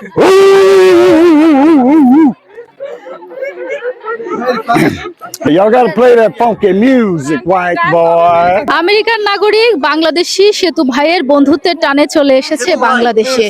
Herkes... Y'all gotta play that funky music, white boy. American নাগরিক বাংলাদেশি সেতু ভাইয়ের বন্ধুত্বের টানে চলে এসেছে বাংলাদেশে।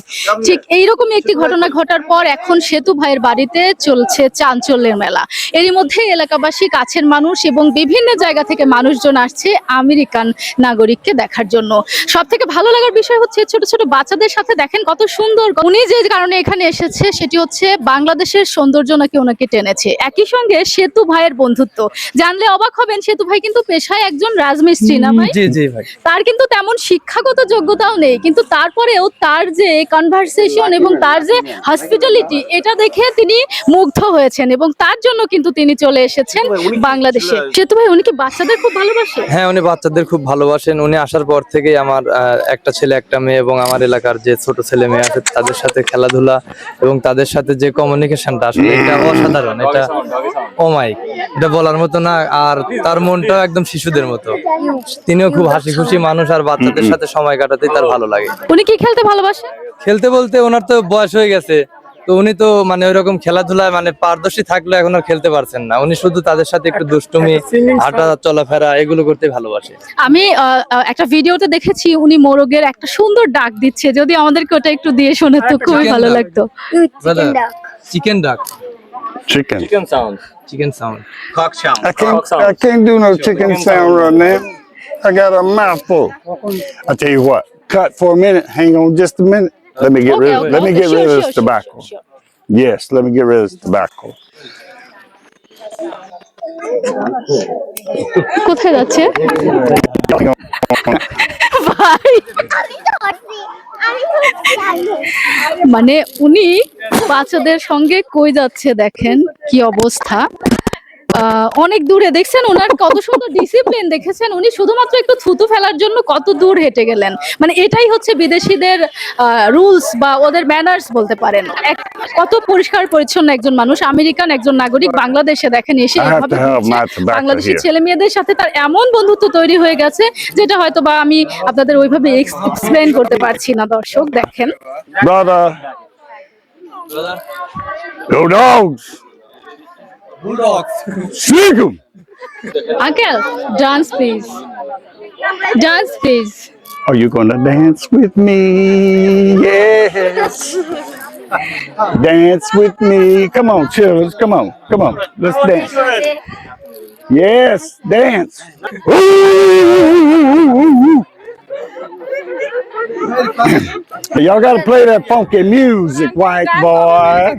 ঠিক এইরকমই একটি ঘটনা ঘটার পর এখন সেতু ভাইয়ের বাড়িতে চলছে চাঞ্চল্যের মেলা। এরই মধ্যে এলাকাবাসী কাছের মানুষ এবং বিভিন্ন জায়গা থেকে মানুষজন আসছে আমেরিকান নাগরিককে দেখার জন্য। সব থেকে ভালো লাগার বিষয় হচ্ছে ছোট ছোট বাচ্চাদের সাথে দেখেন কত সুন্দর উনি যে কারণে এখানে এসেছে সেটি হচ্ছে বাংলাদেশের সৌন্দর্য নাকি ওনাকে টেনেছে। একই সঙ্গে সেতু ভাইয়ের বন্ধুত্ব। জানলে অবাক হবেন সেতু ভাই কিন্তু পেশায় একজন রাজমিস্ত্রি না ভাই? জি জি ভাই। তার কিন্তু তেমন শিক্ষাগত যোগ্যতাও নেই কিন্তু তারপরেও তার যে কনভারসেশন এবং তার যে হসপিটালিটি এটা দেখে তিনি মুগ্ধ হয়েছেন এবং তার জন্য কিন্তু তিনি চলে এসেছেন বাংলাদেশে। সেতু ভাই? উনি কি বাচ্চাদের খুব ভালোবাসেন? হ্যাঁ উনি বাচ্চাদের খুব ভালোবাসেন। উনি আসার পর থেকেই আমার আহ, একটা ছেলে একটা মেয়ে এবং আমার এলাকার যে ছোট ছেলে মেয়ে আছে তাদের সাথে খেলাধুলা এবং তাদের সাথে যে কমিউনিকেশনটা আসলে এটা অসাধারণ এটা ও মাই এটা বলার মতো না আর তার মনটাও একদম শিশুদের মতো। তিনিও খুব হাসি খুশি মানুষ আর বাচ্চাদের সাথে সময় কাটাতে তার ভালো লাগে। উনি কি খেলতে ভালোবাসে খেলতে বলতে ওনার তো বয়স হয়ে গেছে। তো উনি তো মানে ওইরকম খেলাধুলায় মানে পারদর্শী থাকলে এখন আর খেলতে পারছেন না। উনি শুধু তাদের সাথে একটু দুষ্টুমি হাঁটা চলাফেরা এগুলো করতে ভালোবাসে। আমি আহ, আহ, একটা ভিডিওতে দেখেছি উনি মোরগের একটা সুন্দর ডাক দিচ্ছে। যদি আমাদেরকে ওটা একটু দিয়ে শোনে তো খুবই ভালো লাগতো। চিকেন ডাক Chicken. Chicken sound. Chicken sound Cock sound. I can't, I can't do no chicken sound right now. I got a mouthful. I tell you what, cut for a minute. Hang on just a minute. Let me get Okay, rid. okay, let me okay, get sure, rid of sure, this sure, tobacco. sure, sure. Yes, let me get rid of this tobacco. কোথায় যাচ্ছে ভাই মানে উনি বাচ্চাদের সঙ্গে কই যাচ্ছে দেখেন কি অবস্থা? অনেক দূরে। দেখছেন ওনার কত সুন্দর ডিসিপ্লিন দেখেছেন? উনি শুধুমাত্র একটু থুতু ফেলার জন্য কত দূর হেঁটে গেলেন। মানে এটাই হচ্ছে বিদেশিদের রুলস বা ওদের ম্যানার্স বলতে পারেন। কত পরিষ্কার পরিচ্ছন্ন একজন মানুষ আমেরিকান একজন নাগরিক বাংলাদেশে দেখেন এসে বাংলাদেশের ছেলে। মেয়েদের সাথে তার এমন বন্ধুত্ব তৈরি হয়ে গেছে যেটা হয়তো বা আমি আপনাদের ওইভাবে এক্সপ্লেন করতে পারছি না দর্শক দেখেন. Go dogs. Bulldogs. Shrikum. Uncle, dance please. Dance please. Are you gonna dance with me? Yes. dance with me. Come on, children. Come on. Come on. Let's dance. Yes, dance. Ooh. Y'all gotta play that funky music, white boy.